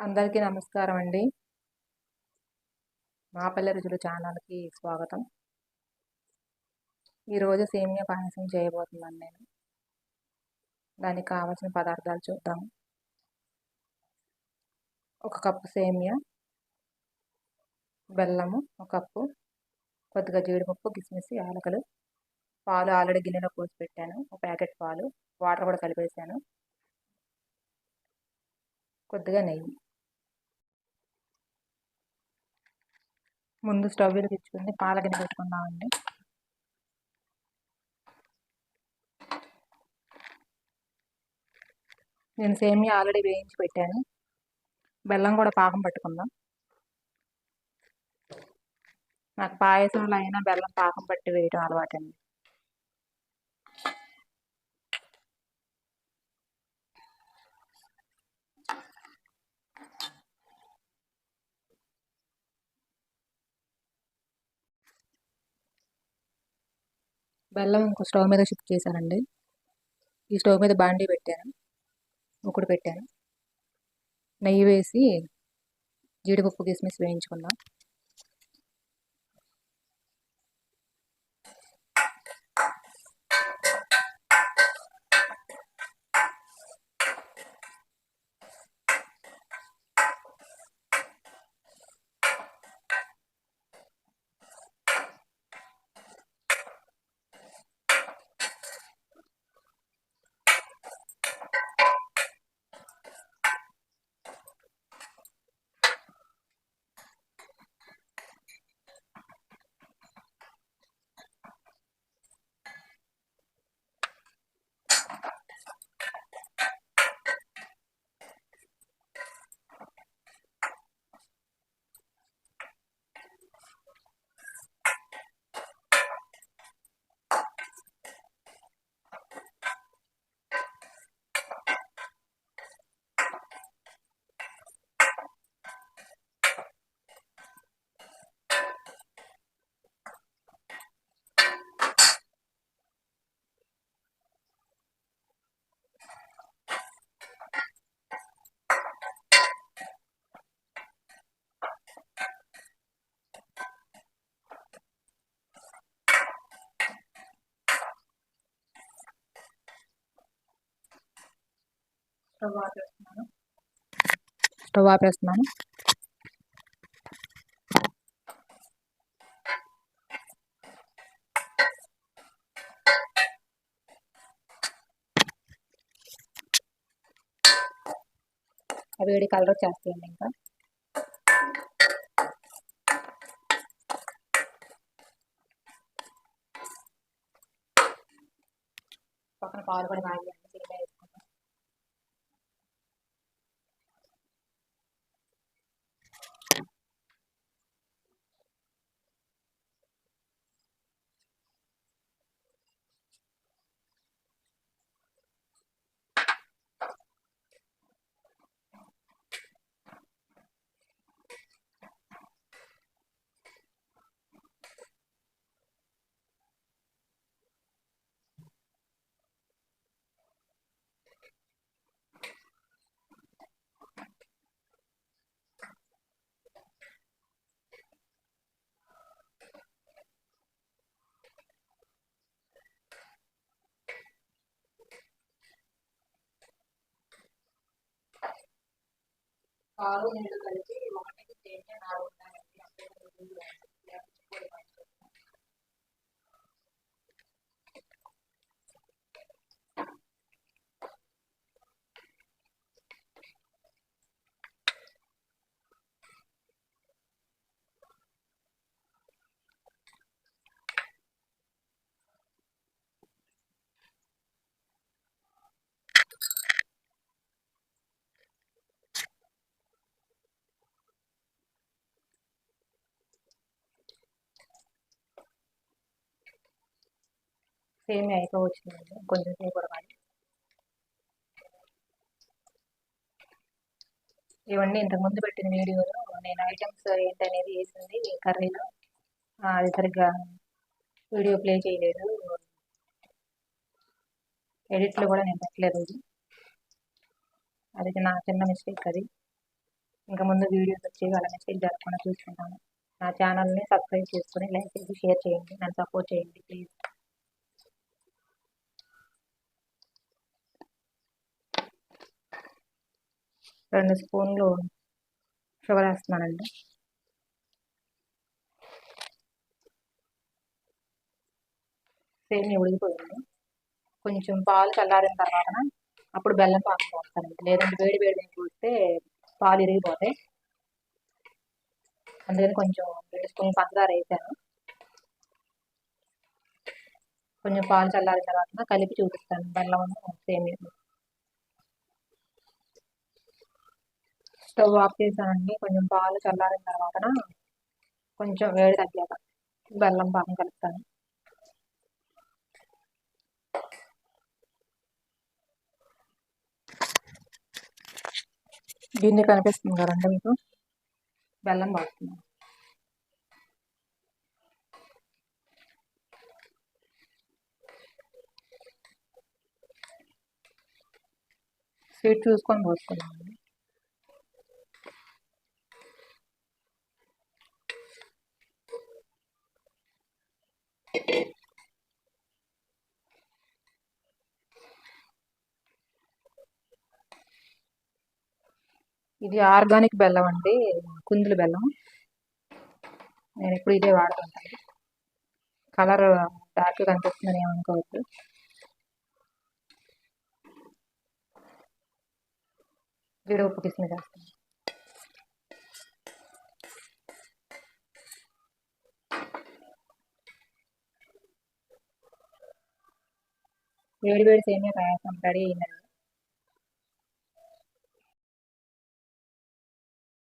అందరికీ నమస్కారం అండి మా పల్లె రుచులు ఛానల్కి స్వాగతం. ఈరోజు సేమియా పాయసం చేయబోతున్నాను నేను. దానికి కావాల్సిన పదార్థాలు చూద్దాం. ఒక కప్పు సేమియా బెల్లము ఒక కప్పు కొద్దిగా జీడిపప్పు కిస్మిస్ యాలకలు. పాలు ఆల్రెడీ గిన్నెలో పోసి పెట్టాను. ఒక ప్యాకెట్ పాలు. వాటర్ కూడా కలిపేసాను. కొద్దిగా నెయ్యి. ముందు స్టవ్ తెచ్చుకుంది పాలగిన పెట్టుకుందామండి. నేను సేమియా ఆల్రెడీ వేయించి పెట్టాను. బెల్లం కూడా పాకం పట్టుకుందాం. నాకు పాయసంలో అయినా బెల్లం పాకం పట్టి వేయడం అలవాటండి. బెల్లం ఇంకో స్టవ్ మీద షిఫ్ట్ చేశానండి. ఈ స్టవ్ మీద బాండీ పెట్టాను. ఒకటి పెట్టాను. నెయ్యి వేసి జీడిపప్పు కిస్మిస్ వేయించుకున్నాం. స్టవ్ ఆపేస్తున్నాను. స్టవ్ ఆపేస్తున్నాను. వేడి కలర్ వచ్చేస్తాయండి ఇంకా. పక్కన పాలు కూడా కాగి పాలు నీళ్ళు కలిపి ఒకటికి తేనె నాలుగు సేమ్ అయిపోవచ్చిందండి కొంచెం సేపు ఉడకాలి. ఇవన్నీ ఇంతకుముందు పెట్టిన వీడియోలో. నేను ఐటమ్స్ ఏంటనేది వేసింది కర్రీలో. అది సరిగ్గా వీడియో ప్లే చేయలేదు. ఎడిట్లో కూడా నేను పెట్టలేదు అది నా చిన్న మిస్టేక్ అది. ఇంకా ముందు వీడియోస్ వచ్చేవి అలా మిస్టేక్ జరగకుండా చూసుకుంటాను. నా ఛానల్ని సబ్స్క్రైబ్ చేసుకుని లైక్ చేసి షేర్ చేయండి. నన్ను సపోర్ట్ చేయండి ప్లీజ్. రెండు స్పూన్లు షుగర్ వేస్తున్నానండి. సేమ్ ఉడికిపోయింది. కొంచెం పాలు చల్లారిన తర్వాత అప్పుడు బెల్లం పాకం పోస్తానండి. లేదంటే వేడి వేడి పోస్తే పాలు ఇరిగిపోతాయి. అందుకని కొంచెం రెండు స్పూన్ పంచదార వేసాను. కొంచెం పాలు చల్లారిన తర్వాత కలిపి చూపిస్తాను బెల్లం సేమియా. స్టవ్ ఆఫ్ చేశానండి. కొంచెం పాలు చల్లారిన తర్వాత కొంచెం వేడి తగ్గాక బెల్లం పాకం కలుపుతాను. గిన్నె కనిపిస్తుంది కదండి మీకు? బెల్లం పోస్తున్నాను స్వీట్ చూసుకొని పోసుకున్నాను ఇది ఆర్గానిక్ బెల్లం అండి కుందులు బెల్లం. నేను ఎప్పుడు ఇదే వాడుతుంటాను కలర్ డార్క్ కనిపిస్తుందని ఏమనుకోవద్దు జీడిపప్పు కిస్మిస్ వేస్తాను. వేడి వేడి సేమియా పాయసం రెడీ అయిందండి.